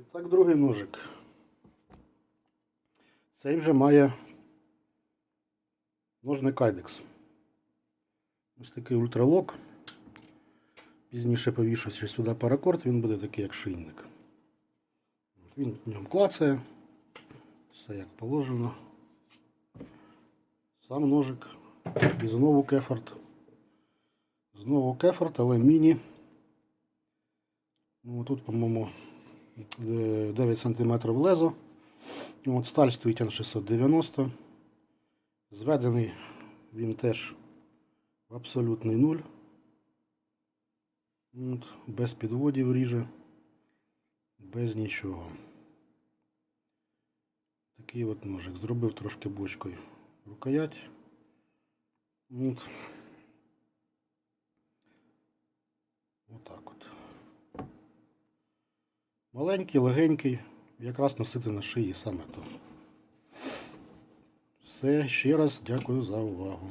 І так, другий ножик. Цей вже має ножний кайдекс. Ось такий ультралок. Пізніше повішу ще сюди паракорд, він буде такий, як шийник. Він в ньому клацає. Все як положено. Сам ножик. І знову кефорт. Знову кефорт, але міні. Ну, тут, по-моєму, 9 см лезо. От сталь стоїть на 690. Зведений він теж в абсолютний нуль. От, без підводів ріже, без нічого. Такий от ножик. Зробив трошки бочкою рукоять. От. Отак от. Маленький, легенький, якраз носити на шиї саме то. Все, ще раз дякую за увагу.